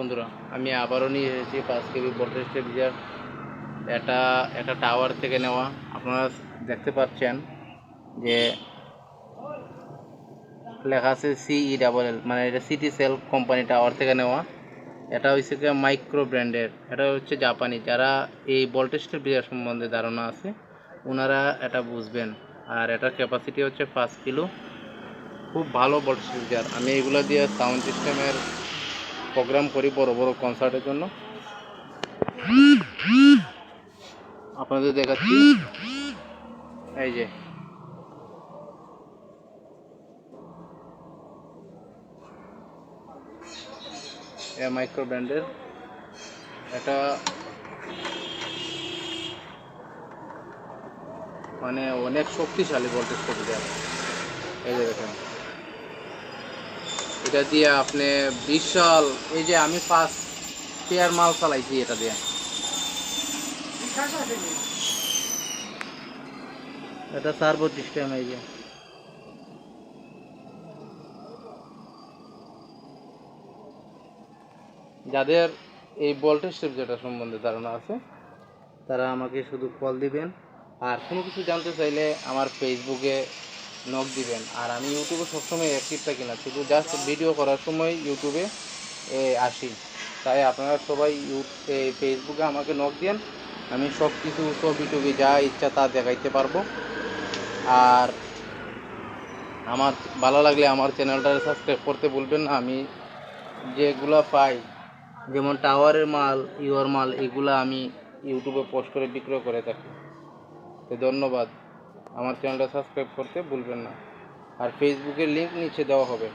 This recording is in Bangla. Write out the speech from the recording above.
বন্ধুরা, আমি আবারও নিয়ে এসেছি পাঁচ কেবি ভোল্টেজ স্টেবিলাইজার এটা একটা টাওয়ার থেকে নেওয়া। আপনারা দেখতে পাচ্ছেন যে লেখা আছে সিই ডাবল এল মানে এটা সিটি সেল কোম্পানি টাওয়ার থেকে নেওয়া। এটা হচ্ছে মাইক্রো ব্র্যান্ডের এটা হচ্ছে জাপানি। যারা এই ভোল্টেজ স্টেবিলাইজার সম্বন্ধে ধারণা আছে ওনারা এটা বুঝবেন। আর এটার ক্যাপাসিটি হচ্ছে পাঁচ কিলো। খুব ভালো ভোল্টেজ স্টেবিলাইজার আমি এগুলো দিয়ে সাউন্ড সিস্টেমের প্রোগ্রাম করি বড় বড় কনসার্টের জন্য। আপনাদের দেখাচ্ছি। এই যে। মাইক্রো ব্র্যান্ডের এটা মানে অনেক শক্তিশালী ভোল্টেজ স্টেবিলাইজার এই যে দেখেন। এটা দিয়ে আপনি বিশাল এই যে আমি পাঁচ পেয়ার মাল চালাইছি এটা দিয়ে। এটা সার্ভো সিস্টেম এই যে। যাদের এই ভোল্টেজ যেটা সম্বন্ধে ধারণা আছে তারা আমাকে শুধু কল দিবেন। আর কোনো কিছু জানতে চাইলে আমার ফেসবুকে নক দিবেন। আর আমি ইউটিউবে সবসময় অ্যাক্টিভ থাকি না, শুধু জাস্ট ভিডিও করার সময় ইউটিউবে আসি। তাই আপনারা সবাই ফেসবুকে আমাকে নক দেন আমি সব কিছু ছবি টবি যা ইচ্ছা তা দেখাইতে পারব। আর আমার, ভালো লাগলে আমার চ্যানেলটা সাবস্ক্রাইব করতে ভুলবেন না। আমি যেগুলো পাই, যেমন টাওয়ারের মাল, ইওর মাল, এগুলো আমি ইউটিউবে পোস্ট করে বিক্রয় করে থাকি। তো ধন্যবাদ। আমার চ্যানেলটা সাবস্ক্রাইব করতে ভুলবেন না। আর ফেসবুকের লিঙ্ক নিচে দেওয়া হবে।